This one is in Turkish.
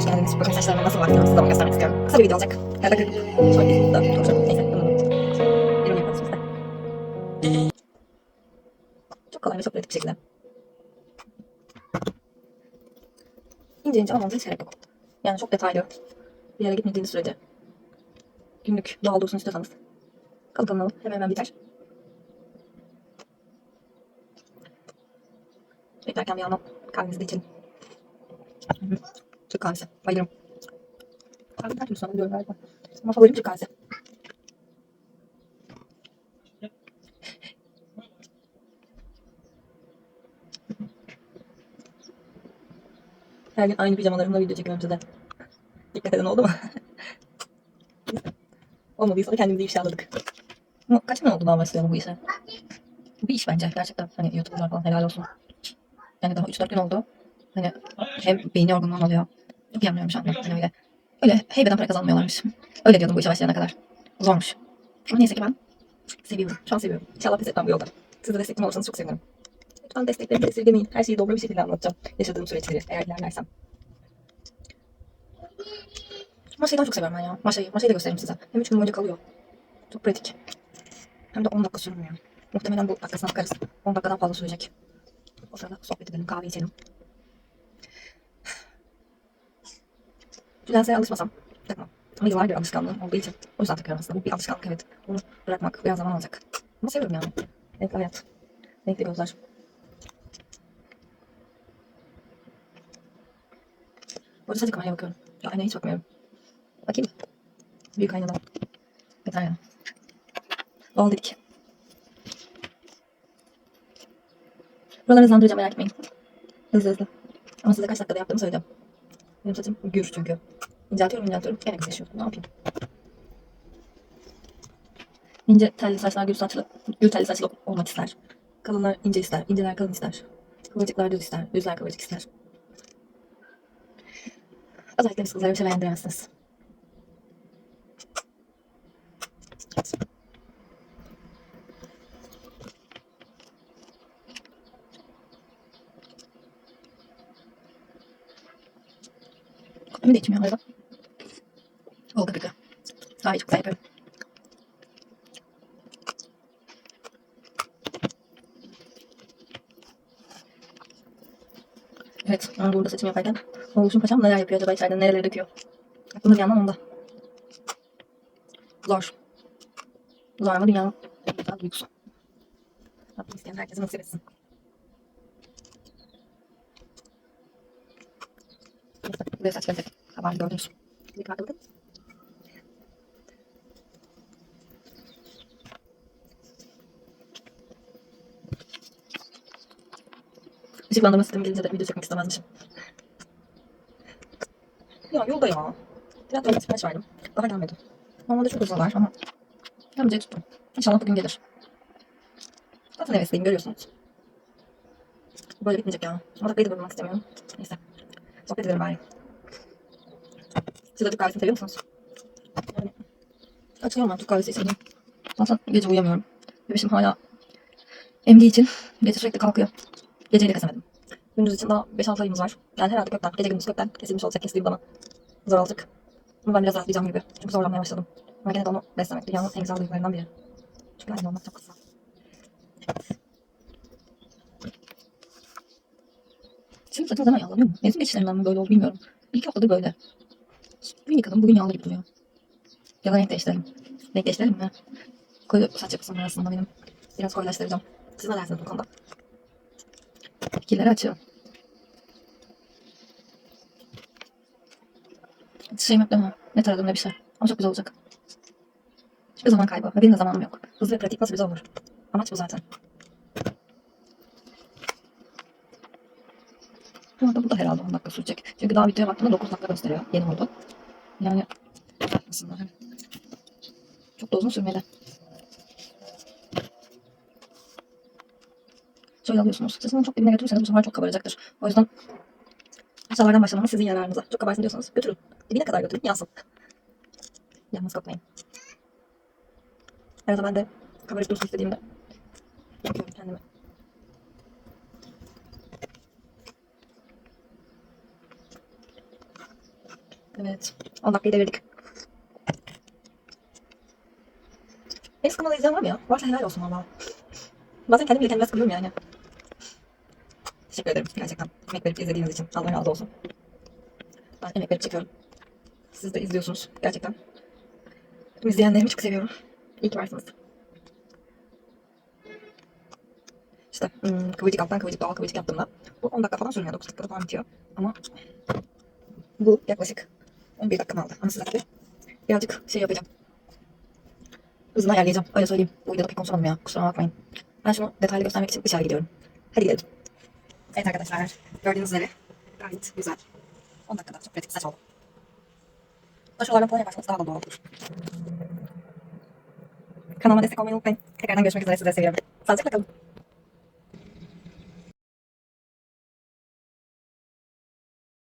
hoş geldiniz. Bakın saçlarıma nasıl baktığımı size göstermek istiyorum. Kısa bir video olacak. Ya bakın. Şöyle da konuşalım. Neyse. bunu biz de. Çok kolay ve çok pratik bir şekilde. İnce ince almanıza hiç gerek yok. Yani çok detaylı bir yere gitmediğiniz sürece günlük doğal dursun istiyorsanız kalın kalın alın. Hemen hemen biter. Beklerken bir yandan kahvemizi de içelim. Türk kahvesi. Bayılırım. Kahve her türlü sana biliyorum galiba. Ama favorim Türk. Her gün aynı pijamalarımla video çekiyorum size. Dikkat eden oldu mu? Olmadıysa da kendimizi ifşaladık. Ama kaç gün oldu daha başlayalım bu işe? Bir iş bence gerçekten. Hani YouTube'lar falan helal olsun. Yani daha 3-4 gün oldu. Hani hem beyni yorgunluğum oluyor. Çok yanmıyorum şu anda. Hani öyle. Öyle heybeden para kazanmıyorlarmış. Öyle diyordum bu işe başlayana kadar. Zormuş. Ama neyse ki ben seviyorum. Şu an seviyorum. İnşallah pes etmem bu yolda. Siz de desteklim olursanız çok sevinirim. Lütfen desteklerinizi esirgemeyin. Her şeyi doğru bir şekilde anlatacağım. Yaşadığım süreçleri eğer ilerlersem. Maşayı daha çok seviyorum ben ya. Maşayı. Maşayı da göstereyim size. Hem 3 gün boyunca kalıyor. Çok pratik. Hem de 10 dakika sürmüyor. Muhtemelen bu dakikasına bakarız. 10 dakikadan fazla sürecek. O sırada sohbet edelim, kahve içelim. Düzensel alışmasam takmam. Ama yıllardır alışkanlığım olduğu için o yüzden takıyorum aslında. Bu bir alışkanlık evet. Bunu bırakmak biraz zaman alacak. Ama seviyorum yani. Renkli hayat. Renkli gözler. Bu arada sadece kameraya bakıyorum. Ya aynaya hiç bakmıyorum. Bakayım? Büyük aynadan. Yeter ya. Doğal dedik. Buraları hızlandıracağım merak etmeyin. Hızlı hızlı. Ama size kaç dakikada yaptığımı söyleyeceğim. Benim saçım gür çünkü. İnceltiyorum inceltiyorum. Gene kısaşıyor. Ne yapayım? İnce telli saçlar gür saçlı, gür telli saçlı olmak ister. Kalınlar ince ister, inceler kalın ister. Kıvırcıklar düz ister, düzler kıvırcık ister. Özellikle biz kızlara bir şey beğendiremezsiniz. Evet. Kahvemi de içmiyor arada. İyi çok güzel yaparım. Evet, ben burada seçim yaparken Oğuz'un paşam neler yapıyor acaba içeride nereleri döküyor. Aklımda bir yandan onda. Zor. Zor ama dünyanın en güzel duygusu. Rabbim isteyen herkese nasip etsin. Buraya saç gelecek. Kabardı gördünüz. Bir kartı Işıklandırma sistemi gelince de video çekmek istemezmişim. Ya yolda ya. Tiyatroya sipariş verdim. Daha gelmedi. Normalde çok uzalar ama gelmeyeceği tuttum. İnşallah bugün gelir. Zaten hevesliyim görüyorsunuz. Böyle bitmeyecek ya. Ama dakikayı da bölmek istemiyorum. Neyse. Sohbet edelim bari. Siz de Türk kahvesini seviyor musunuz? Yani ben Türk kahvesi içeyim. Zaten gece uyuyamıyorum. Bebeşim hala emdiği için gece sürekli kalkıyor. Geceyi de kesemedim. Gündüz için daha 5-6 ayımız var. Yani herhalde gökten, gece gündüz gökten kesilmiş olacak kestiğim zaman. Zor olacak. Ama ben biraz rahatlayacağım gibi. Çünkü zorlanmaya başladım. Ama gene de onu beslemek dünyanın en güzel duygularından biri. Çünkü aynı olmak çok güzel. Şimdi saçım zaman yağlanıyor mu? Mevsim geçişlerinden mi böyle oldu bilmiyorum. Bir iki haftadır böyle. Bugün yıkadım, bugün yağlı gibi duruyor. Ya da renk değiştirelim. Renk değiştirelim mi? Koyu saç yapısım var aslında benim. Biraz koyulaştıracağım. Siz ne dersiniz bu konuda? Fikirleri açıyorum. Şeyim yok değil mi? Ne taradım ne bir şey. Ama çok güzel olacak. Hiçbir zaman kaybı. Ve benim de zamanım yok. Hızlı ve pratik nasıl güzel olur. Amaç bu zaten. Bu arada bu da herhalde 10 dakika sürecek. Çünkü daha videoya baktığımda 9 dakika gösteriyor. Yeni oldu. Yani aslında çok da uzun sürmedi. Şöyle alıyorsunuz. Çok dibine götürürseniz bu sefer çok kabaracaktır. O yüzden aşağılardan başlamanız sizin yararınıza. Çok kabarsın diyorsanız götürün. Dibine kadar götürün yansın. Yalnız koklayın. Arada ben de kabarık dursun istediğimde yapıyorum kendime. Evet. 10 dakikayı devirdik. Beni sıkılmalı izleyen var mı ya? Varsa helal olsun valla. Bazen kendim bile kendime sıkılıyorum yani. Teşekkür ederim gerçekten. Emek verip izlediğiniz için. Allah razı olsun. Ben emek verip çekiyorum. Siz de izliyorsunuz gerçekten. Tüm izleyenlerimi çok seviyorum. İyi ki varsınız. İşte hmm, kıvırcık alttan kıvırcık doğal kıvırcık yaptığımda bu 10 dakika falan sürmüyor. 9 dakikada falan bitiyor. Ama bu yaklaşık 11 dakika aldı. Ama size birazcık şey yapacağım. Hızını ayarlayacağım. Öyle söyleyeyim. Bu videoda pek konuşamadım ya. Kusura bakmayın. Ben şunu detaylı göstermek için dışarı gidiyorum. Hadi gidelim. Evet arkadaşlar. Gördüğünüz üzere gayet güzel. 10 dakikada çok pratik saç oldu. Taşolardan falan yaparsanız daha da doğal olur. Kanalıma destek olmayı unutmayın. Tekrardan görüşmek üzere. Sizleri seviyorum. Sağlıcakla kalın.